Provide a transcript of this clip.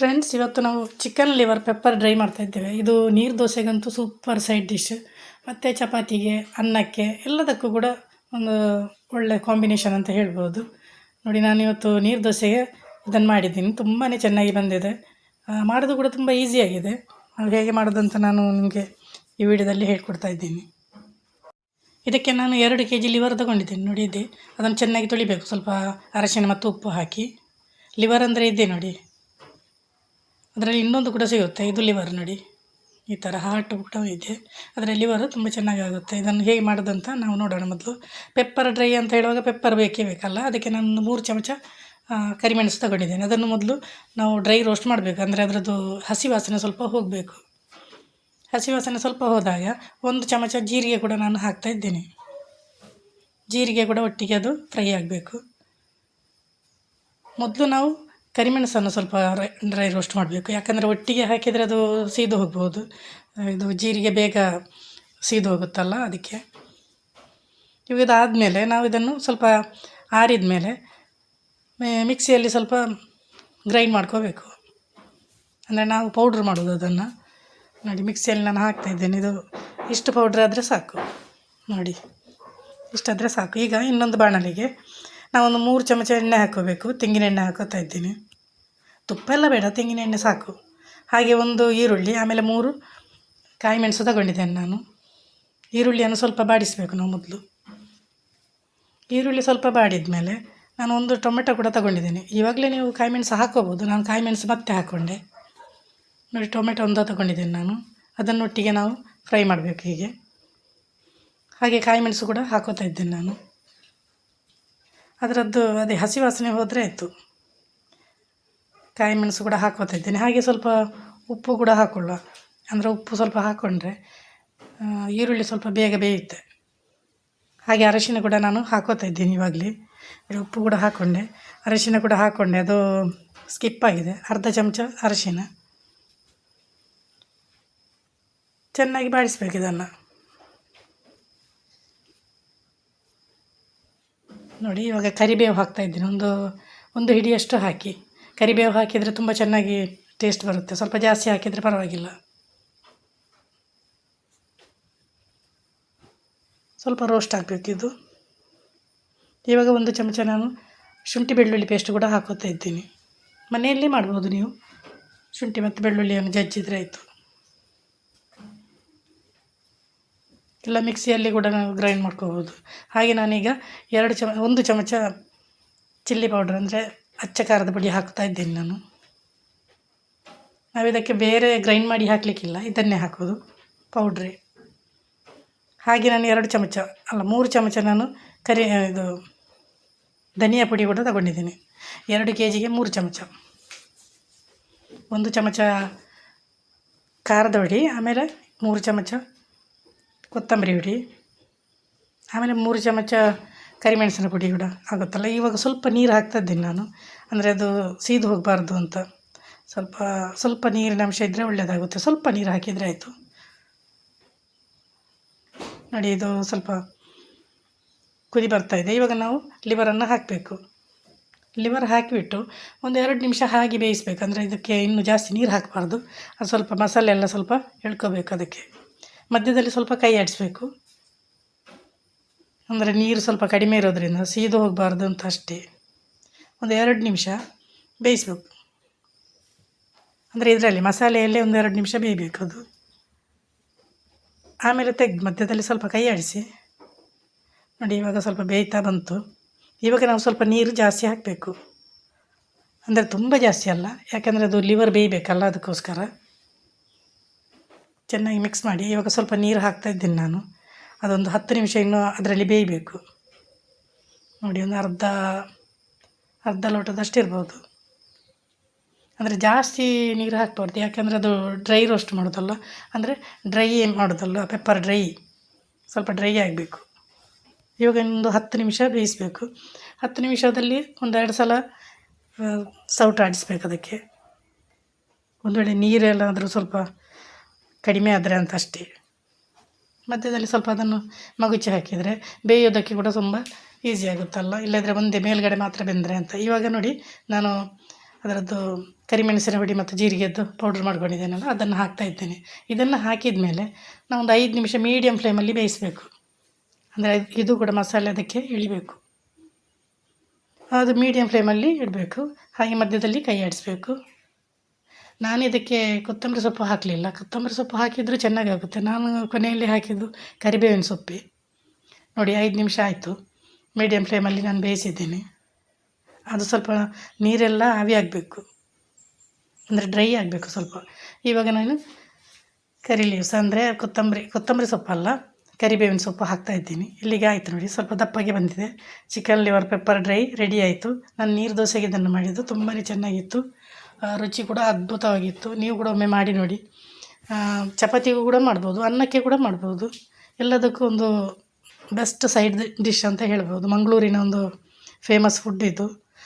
Friends ಇವತ್ತು ನಾವು chicken liver pepper dry ಮಾಡ್ತಾ ಇದ್ದೇವೆ. ಇದು ನೀರು ದೋಸೆಗಂತೂ ಸೂಪರ್ ಸೈಡ್ ಡಿಶ್ ಮತ್ತು ಚಪಾತಿಗೆ, ಅನ್ನಕ್ಕೆ ಎಲ್ಲದಕ್ಕೂ ಕೂಡ ಒಂದು ಒಳ್ಳೆ ಕಾಂಬಿನೇಷನ್ ಅಂತ ಹೇಳ್ಬೋದು. ನೋಡಿ, ನಾನು ಇವತ್ತು ನೀರು ದೋಸೆಗೆ ಇದನ್ನು ಮಾಡಿದ್ದೀನಿ. ತುಂಬಾ ಚೆನ್ನಾಗಿ ಬಂದಿದೆ. ಮಾಡೋದು ಕೂಡ ತುಂಬ ಈಸಿಯಾಗಿದೆ ಅದು ಹೇಗೆ ಮಾಡೋದು ಅಂತ ನಾನು ನಿಮಗೆ ಈ ವಿಡಿಯೋದಲ್ಲಿ ಹೇಳ್ಕೊಡ್ತಾ ಇದ್ದೀನಿ. ಇದಕ್ಕೆ ನಾನು ಎರಡು ಕೆ ಜಿ ಲಿವರ್ ತೊಗೊಂಡಿದ್ದೀನಿ. ನೋಡಿ, ಇದೆ. ಅದನ್ನು ಚೆನ್ನಾಗಿ ತೊಳಿಬೇಕು. ಸ್ವಲ್ಪ ಅರಶಿನ ಮತ್ತು ಉಪ್ಪು ಹಾಕಿ. ಲಿವರ್ ಅಂದರೆ ಇದೆ ನೋಡಿ. ಅದರಲ್ಲಿ ಇನ್ನೊಂದು ಕೂಡ ಸಿಗುತ್ತೆ, ಇದು ಲಿವರ್ ನೋಡಿ. ಈ ಥರ ಹಾರ್ಟ್ ಕೂಡ ಇದೆ. ಅದರ ಲಿವರು ತುಂಬ ಚೆನ್ನಾಗಿ ಆಗುತ್ತೆ. ಇದನ್ನು ಹೇಗೆ ಮಾಡೋದಂತ ನಾವು ನೋಡೋಣ ಮೊದಲು. ಪೆಪ್ಪರ್ ಡ್ರೈ ಅಂತ ಹೇಳುವಾಗ ಪೆಪ್ಪರ್ ಬೇಕೇ ಬೇಕಲ್ಲ, ಅದಕ್ಕೆ ನಾನು ಮೂರು ಚಮಚ ಕರಿಮೆಣಸು ತಗೊಂಡಿದ್ದೇನೆ. ಅದನ್ನು ಮೊದಲು ನಾವು ಡ್ರೈ ರೋಸ್ಟ್ ಮಾಡಬೇಕು. ಅಂದರೆ ಅದರದ್ದು ಹಸಿ ವಾಸನೆ ಸ್ವಲ್ಪ ಹೋಗಬೇಕು. ಹಸಿ ವಾಸನೆ ಸ್ವಲ್ಪ ಹೋದಾಗ ಒಂದು ಚಮಚ ಜೀರಿಗೆ ಕೂಡ ನಾನು ಹಾಕ್ತಾ ಇದ್ದೇನೆ. ಜೀರಿಗೆ ಕೂಡ ಒಟ್ಟಿಗೆ ಅದು ಫ್ರೈ ಆಗಬೇಕು. ಮೊದಲು ನಾವು ಕರಿಮೆಣಸನ್ನು ಸ್ವಲ್ಪ ಡ್ರೈ ರೋಸ್ಟ್ ಮಾಡಬೇಕು. ಯಾಕಂದರೆ ಒಟ್ಟಿಗೆ ಹಾಕಿದರೆ ಅದು ಸೀದು ಹೋಗ್ಬೋದು. ಇದು ಜೀರಿಗೆ ಬೇಗ ಸೀದು ಹೋಗುತ್ತಲ್ಲ ಅದಕ್ಕೆ. ಇದಾದಮೇಲೆ ನಾವು ಇದನ್ನು ಸ್ವಲ್ಪ ಆರಿದ ಮೇಲೆ ಮಿಕ್ಸಿಯಲ್ಲಿ ಸ್ವಲ್ಪ ಗ್ರೈಂಡ್ ಮಾಡ್ಕೋಬೇಕು. ಅಂದರೆ ನಾವು ಪೌಡ್ರ್ ಮಾಡೋದು ಅದನ್ನು. ನೋಡಿ, ಮಿಕ್ಸಿಯಲ್ಲಿ ನಾನು ಹಾಕ್ತಾ ಇದ್ದೇನೆ. ಇದು ಇಷ್ಟು ಪೌಡ್ರ್ ಆದರೆ ಸಾಕು. ನೋಡಿ, ಇಷ್ಟಾದರೆ ಸಾಕು. ಈಗ ಇನ್ನೊಂದು ಬಾಣಲಿಗೆ ನಾವೊಂದು ಮೂರು ಚಮಚ ಎಣ್ಣೆ ಹಾಕೋಬೇಕು. ತೆಂಗಿನ ಎಣ್ಣೆ ಹಾಕೋತಾ ಇದ್ದೀನಿ. ತುಪ್ಪ ಎಲ್ಲ ಬೇಡ, ತೆಂಗಿನ ಎಣ್ಣೆ ಸಾಕು. ಹಾಗೆ ಒಂದು ಈರುಳ್ಳಿ, ಆಮೇಲೆ ಮೂರು ಕಾಯಿ ಮೆಣಸು ತಗೊಂಡಿದ್ದೇನೆ ನಾನು. ಈರುಳ್ಳಿಯನ್ನು ಸ್ವಲ್ಪ ಬಾಡಿಸಬೇಕು ನಾವು ಮೊದಲು. ಈರುಳ್ಳಿ ಸ್ವಲ್ಪ ಬಾಡಿದ ಮೇಲೆ ನಾನು ಒಂದು ಟೊಮೆಟೊ ಕೂಡ ತಗೊಂಡಿದ್ದೀನಿ. ಇವಾಗಲೇ ನೀವು ಕಾಯಿ ಮೆಣಸು ಹಾಕೋಬೋದು. ನಾನು ಕಾಯಿ ಮೆಣಸು ಮತ್ತೆ ಹಾಕ್ಕೊಂಡೆ ನೋಡಿ, ಟೊಮೆಟೊ ಒಂದು ತಗೊಂಡಿದ್ದೇನೆ ನಾನು. ಅದನ್ನೊಟ್ಟಿಗೆ ನಾವು ಫ್ರೈ ಮಾಡಬೇಕು ಹೀಗೆ. ಹಾಗೆ ಕಾಯಿ ಮೆಣಸು ಕೂಡ ಹಾಕೋತಾ ಇದ್ದೇನೆ ನಾನು. ಅದರದ್ದು ಅದೇ ಹಸಿ ವಾಸನೆ ಹೋದರೆ ಆಯಿತು. ಕಾಯಿ ಮೆಣಸು ಕೂಡ ಹಾಕೋತಾ ಹಾಗೆ ಸ್ವಲ್ಪ ಉಪ್ಪು ಕೂಡ ಹಾಕೊಳ್ಳುವ. ಅಂದರೆ ಉಪ್ಪು ಸ್ವಲ್ಪ ಹಾಕ್ಕೊಂಡ್ರೆ ಈರುಳ್ಳಿ ಸ್ವಲ್ಪ ಬೇಗ ಬೇಯುತ್ತೆ. ಹಾಗೆ ಅರಶಿನ ಕೂಡ ನಾನು ಹಾಕೋತಾ ಇದ್ದೀನಿ ಇವಾಗಲೇ ಉಪ್ಪು ಕೂಡ ಹಾಕ್ಕೊಂಡೆ ಅರಶಿನ ಕೂಡ ಹಾಕ್ಕೊಂಡೆ ಅದು ಸ್ಕಿಪ್ ಆಗಿದೆ. ಅರ್ಧ ಚಮಚ ಅರಶಿನ. ಚೆನ್ನಾಗಿ ಬಾಡಿಸ್ಬೇಕು ಇದನ್ನು. ನೋಡಿ, ಇವಾಗ ಕರಿಬೇವು ಹಾಕ್ತಾ ಇದ್ದೀನಿ. ಒಂದು ಒಂದು ಹಿಡಿಯಷ್ಟು ಹಾಕಿ. ಕರಿಬೇವು ಹಾಕಿದರೆ ತುಂಬ ಚೆನ್ನಾಗಿ ಟೇಸ್ಟ್ ಬರುತ್ತೆ. ಸ್ವಲ್ಪ ಜಾಸ್ತಿ ಹಾಕಿದರೆ ಪರವಾಗಿಲ್ಲ. ಸ್ವಲ್ಪ ರೋಸ್ಟ್ ಇದು. ಇವಾಗ ಒಂದು ಚಮಚ ನಾನು ಶುಂಠಿ ಬೆಳ್ಳುಳ್ಳಿ ಪೇಸ್ಟ್ ಕೂಡ ಹಾಕೋತಾ ಇದ್ದೀನಿ. ಮನೆಯಲ್ಲೇ ಮಾಡ್ಬೋದು ನೀವು. ಶುಂಠಿ ಮತ್ತು ಬೆಳ್ಳುಳ್ಳಿಯನ್ನು ಜಜ್ಜಿದ್ರೆ ಆಯಿತು. ಇಲ್ಲ ಮಿಕ್ಸಿಯಲ್ಲಿ ಕೂಡ ನಾವು ಗ್ರೈಂಡ್ ಮಾಡ್ಕೋಬೋದು. ಹಾಗೆ ನಾನೀಗ ಎರಡು ಚಮ, ಒಂದು ಚಮಚ ಚಿಲ್ಲಿ ಪೌಡ್ರ್ ಅಂದರೆ ಅಚ್ಚ ಖಾರದ ಪುಡಿ ಹಾಕ್ತಾ ಇದ್ದೀನಿ ನಾನು. ನಾವು ಇದಕ್ಕೆ ಬೇರೆ ಗ್ರೈಂಡ್ ಮಾಡಿ ಹಾಕಲಿಕ್ಕಿಲ್ಲ, ಇದನ್ನೇ ಹಾಕೋದು ಪೌಡ್ರಿ ಹಾಗೆ ನಾನು ಎರಡು ಚಮಚ, ಅಲ್ಲ ಮೂರು ಚಮಚ ನಾನು ಕರಿ ಇದು ಧನಿಯಾ ಪುಡಿ ಕೂಡ ತಗೊಂಡಿದ್ದೀನಿ. ಎರಡು ಕೆ ಜಿಗೆ ಮೂರು ಚಮಚ. ಒಂದು ಚಮಚ ಖಾರದ ಪುಡಿ, ಆಮೇಲೆ ಮೂರು ಚಮಚ ಕೊತ್ತಂಬರಿ ಹುಡಿ, ಆಮೇಲೆ ಮೂರು ಚಮಚ ಕರಿಮೆಣಸಿನ ಪುಡಿ ಕೂಡ ಆಗುತ್ತಲ್ಲ. ಇವಾಗ ಸ್ವಲ್ಪ ನೀರು ಹಾಕ್ತಾ ಇದ್ದೀನಿ ನಾನು. ಅಂದರೆ ಅದು ಸೀದು ಹೋಗಬಾರ್ದು ಅಂತ. ಸ್ವಲ್ಪ ಸ್ವಲ್ಪ ನೀರಿನ ಅಂಶ ಇದ್ದರೆ ಒಳ್ಳೆಯದಾಗುತ್ತೆ ಸ್ವಲ್ಪ ನೀರು ಹಾಕಿದರೆ ಆಯಿತು. ನೋಡಿ, ಇದು ಸ್ವಲ್ಪ ಕುದಿ ಬರ್ತಾಯಿದೆ ಇವಾಗ ನಾವು ಲಿವರನ್ನು ಹಾಕಬೇಕು. ಲಿವರ್ ಹಾಕಿಬಿಟ್ಟು ಒಂದು ಎರಡು ನಿಮಿಷ ಹಾಗೆ ಬೇಯಿಸ್ಬೇಕು. ಅಂದರೆ ಇದಕ್ಕೆ ಇನ್ನೂ ಜಾಸ್ತಿ ನೀರು ಹಾಕಬಾರ್ದು. ಅದು ಸ್ವಲ್ಪ ಮಸಾಲೆ ಎಲ್ಲ ಸ್ವಲ್ಪ ಎಳ್ಕೋಬೇಕು ಅದಕ್ಕೆ. ಮಧ್ಯದಲ್ಲಿ ಸ್ವಲ್ಪ ಕೈ ಆಡಿಸ್ಬೇಕು. ಅಂದರೆ ನೀರು ಸ್ವಲ್ಪ ಕಡಿಮೆ ಇರೋದ್ರಿಂದ ಸೀದು ಹೋಗಬಾರ್ದು ಅಂತ ಅಷ್ಟೇ. ಒಂದು ಎರಡು ನಿಮಿಷ ಬೇಯಿಸ್ಬೇಕು. ಅಂದರೆ ಇದರಲ್ಲಿ ಮಸಾಲೆಯಲ್ಲೇ ಒಂದು ಎರಡು ನಿಮಿಷ ಬೇಯಬೇಕು ಅದು. ಆಮೇಲೆ ತೆಗೆದು ಮಧ್ಯದಲ್ಲಿ ಸ್ವಲ್ಪ ಕೈ ಆಡಿಸಿ. ನೋಡಿ, ಇವಾಗ ಸ್ವಲ್ಪ ಬೇಯ್ತಾ ಬಂತು. ಇವಾಗ ನಾವು ಸ್ವಲ್ಪ ನೀರು ಜಾಸ್ತಿ ಹಾಕಬೇಕು. ಅಂದರೆ ತುಂಬ ಜಾಸ್ತಿ ಅಲ್ಲ. ಯಾಕಂದರೆ ಅದು ಲಿವರ್ ಬೇಯಬೇಕಲ್ಲ ಅದಕ್ಕೋಸ್ಕರ. ಚೆನ್ನಾಗಿ ಮಿಕ್ಸ್ ಮಾಡಿ, ಇವಾಗ ಸ್ವಲ್ಪ ನೀರು ಹಾಕ್ತಾ ಇದ್ದೀನಿ ನಾನು. ಅದೊಂದು ಹತ್ತು ನಿಮಿಷ ಇನ್ನೂ ಅದರಲ್ಲಿ ಬೇಯಬೇಕು. ನೋಡಿ, ಒಂದು ಅರ್ಧ ಅರ್ಧ ಲೋಟದಷ್ಟು ಇರ್ಬೋದು. ಅಂದರೆ ಜಾಸ್ತಿ ನೀರು ಹಾಕ್ಬಾರ್ದು, ಯಾಕೆಂದರೆ ಅದು ಡ್ರೈ ರೋಸ್ಟ್ ಮಾಡೋದಲ್ಲ. ಅಂದರೆ ಡ್ರೈ ಏನು ಮಾಡೋದಲ್ಲ ಪೆಪ್ಪರ್ ಡ್ರೈ ಸ್ವಲ್ಪ ಡ್ರೈ ಆಗಬೇಕು. ಇವಾಗ ಒಂದು ಹತ್ತು ನಿಮಿಷ ಬೇಯಿಸಬೇಕು. ಹತ್ತು ನಿಮಿಷದಲ್ಲಿ ಒಂದೆರಡು ಸಲ ಸೌಟ್ ಆಡಿಸ್ಬೇಕು ಅದಕ್ಕೆ. ಒಂದು ವೇಳೆ ನೀರೆಲ್ಲಾದರೂ ಸ್ವಲ್ಪ ಕಡಿಮೆ ಆದರೆ ಅಂತ ಅಷ್ಟೇ ಮಧ್ಯದಲ್ಲಿ ಸ್ವಲ್ಪ ಅದನ್ನು ಮಗುಚಿ ಹಾಕಿದರೆ ಬೇಯೋದಕ್ಕೆ ಕೂಡ ತುಂಬ ಈಸಿ ಆಗುತ್ತಲ್ಲ. ಇಲ್ಲದ್ರೆ ಒಂದೇ ಮೇಲುಗಡೆ ಮಾತ್ರ ಬೆಂದರೆ ಅಂತ. ಇವಾಗ ನೋಡಿ, ನಾನು ಅದರದ್ದು ಕರಿಮೆಣಸಿನ ಹುಡಿ ಮತ್ತು ಜೀರಿಗೆದ್ದು ಪೌಡ್ರ್ ಮಾಡ್ಕೊಂಡಿದ್ದೇನಲ್ಲ, ಅದನ್ನು ಹಾಕ್ತಾ ಇದ್ದೇನೆ. ಇದನ್ನು ಹಾಕಿದ ಮೇಲೆ ನಾವು ಒಂದು ಐದು ನಿಮಿಷ ಮೀಡಿಯಮ್ ಫ್ಲೇಮಲ್ಲಿ ಬೇಯಿಸಬೇಕು. ಅಂದರೆ ಇದು ಕೂಡ ಮಸಾಲೆ ಅದಕ್ಕೆ ಇಳಿಬೇಕು. ಅದು ಮೀಡಿಯಮ್ ಫ್ಲೇಮಲ್ಲಿ ಇಡಬೇಕು. ಹಾಗೆ ಮಧ್ಯದಲ್ಲಿ ಕೈ ಆಡಿಸ್ಬೇಕು. ನಾನು ಇದಕ್ಕೆ ಕೊತ್ತಂಬರಿ ಸೊಪ್ಪು ಹಾಕಲಿಲ್ಲ. ಕೊತ್ತಂಬರಿ ಸೊಪ್ಪು ಹಾಕಿದರೂ ಚೆನ್ನಾಗಿ ಆಗುತ್ತೆ. ನಾನು ಕೊನೆಯಲ್ಲಿ ಹಾಕಿದ್ದು ಕರಿಬೇವಿನ ಸೊಪ್ಪೆ. ನೋಡಿ, ಐದು ನಿಮಿಷ ಆಯಿತು. ಮೀಡಿಯಮ್ ಫ್ಲೇಮಲ್ಲಿ ನಾನು ಬೇಯಿಸಿದ್ದೀನಿ. ಅದು ಸ್ವಲ್ಪ ನೀರೆಲ್ಲ ಆವಿ ಆಗಬೇಕು. ಅಂದರೆ ಡ್ರೈ ಆಗಬೇಕು ಸ್ವಲ್ಪ. ಇವಾಗ ನಾನು ಕರಿ ಲೀವ್ಸ್ ಅಂದರೆ ಕೊತ್ತಂಬರಿ ಕೊತ್ತಂಬರಿ ಸೊಪ್ಪಲ್ಲ ಕರಿಬೇವಿನ ಸೊಪ್ಪು ಹಾಕ್ತಾ ಇದ್ದೀನಿ. ಇಲ್ಲಿಗೆ ಆಯಿತು ನೋಡಿ, ಸ್ವಲ್ಪ ದಪ್ಪಗೆ ಬಂದಿದೆ. Chicken liver pepper dry ready ಆಯಿತು. ನಾನು ನೀರು ದೋಸೆಗೆ ಇದನ್ನು ಮಾಡಿದ್ದು ತುಂಬಾ ಚೆನ್ನಾಗಿತ್ತು. ರುಚಿ ಕೂಡ ಅದ್ಭುತವಾಗಿತ್ತು. ನೀವು ಕೂಡ ಒಮ್ಮೆ ಮಾಡಿ ನೋಡಿ. ಚಪಾತಿಗೂ ಕೂಡ ಮಾಡ್ಬೋದು, ಅನ್ನಕ್ಕೆ ಕೂಡ ಮಾಡ್ಬೋದು. ಎಲ್ಲದಕ್ಕೂ ಒಂದು ಬೆಸ್ಟ್ ಸೈಡ್ ಡಿಶ್ ಅಂತ ಹೇಳ್ಬೋದು. ಮಂಗಳೂರಿನ ಒಂದು ಫೇಮಸ್ ಫುಡ್ ಇದು.